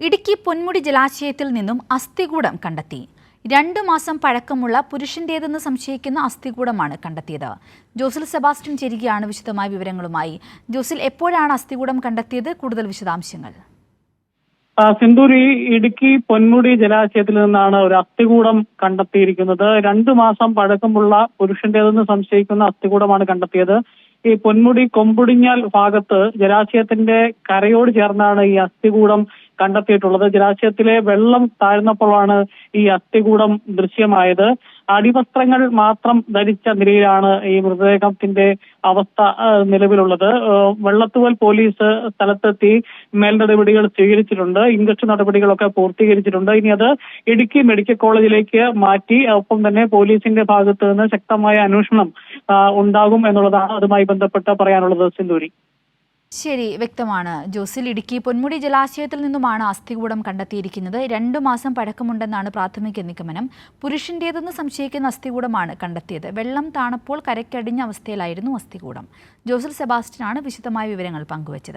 ഇടുക്കി പൊന്മുടി ജലാശയത്തിൽ നിന്നും അസ്ഥികൂടം കണ്ടെത്തി. രണ്ടു മാസം പഴക്കമുള്ള പുരുഷന്റേതെന്ന് സംശയിക്കുന്ന അസ്ഥികൂടമാണ് കണ്ടെത്തിയത്. ജോസിൽ സെബാസ്റ്റ്യൻ ചേരുകയാണ് വിശദമായ വിവരങ്ങളുമായി. ജോസിൽ എപ്പോഴാണ് അസ്ഥികൂടം കണ്ടെത്തിയത്? കൂടുതൽ വിശദാംശങ്ങൾ. ആ, സിന്ധൂർ ഇടുക്കി പൊന്മുടി ജലാശയത്തിൽ നിന്നാണ് ഒരു അസ്ഥികൂടം കണ്ടെത്തിയിരിക്കുന്നത്. രണ്ടു മാസം പഴക്കമുള്ള പുരുഷന്റേതെന്ന് സംശയിക്കുന്ന അസ്ഥികൂടമാണ് കണ്ടെത്തിയത്. ഈ പൊന്മുടി കൊമ്പുടിഞ്ഞാൽ ഭാഗത്ത് ജലാശയത്തിന്റെ കരയോട് ചേർന്നാണ് ഈ അസ്ഥികൂടം കണ്ടെത്തിയിട്ടുള്ളത്. ജലാശയത്തിലെ വെള്ളം താഴ്ന്നപ്പോഴാണ് ഈ അസ്ഥികൂടം ദൃശ്യമായത്. അടിവസ്ത്രങ്ങൾ മാത്രം ധരിച്ച നിലയിലാണ് ഈ മൃതദേഹത്തിന്റെ അവസ്ഥ നിലവിലുള്ളത്. വെള്ളത്തുവൽ പോലീസ് സ്ഥലത്തെത്തി മേൽ നടപടികൾ സ്വീകരിച്ചിട്ടുണ്ട്. ഇൻക്വസ്റ്റ് നടപടികളൊക്കെ പൂർത്തീകരിച്ചിട്ടുണ്ട്. ഇനി അത് ഇടുക്കി മെഡിക്കൽ കോളേജിലേക്ക് മാറ്റി ഒപ്പം തന്നെ പോലീസിന്റെ ഭാഗത്ത് നിന്ന് ശക്തമായ അന്വേഷണം ഉണ്ടാകും എന്നുള്ളതാണ് അതുമായി ബന്ധപ്പെട്ട് പറയാനുള്ളത് സിന്ധൂരി ശരി വ്യക്തമാണ്. ജോസിൽ ഇടുക്കി പൊന്മുടി ജലാശയത്തിൽ നിന്നുമാണ് അസ്ഥികൂടം കണ്ടെത്തിയിരിക്കുന്നത്. രണ്ടു മാസം പഴക്കമുണ്ടെന്നാണ് പ്രാഥമിക നിഗമനം. പുരുഷന്റേതെന്ന് സംശയിക്കുന്ന അസ്ഥികൂടമാണ് കണ്ടെത്തിയത്. വെള്ളം താണപ്പോൾ കരയ്ക്കടിഞ്ഞ അവസ്ഥയിലായിരുന്നു അസ്ഥികൂടം. ജോസിൽ സെബാസ്റ്റ്യനാണ് വിശദമായ വിവരങ്ങൾ പങ്കുവച്ചത്.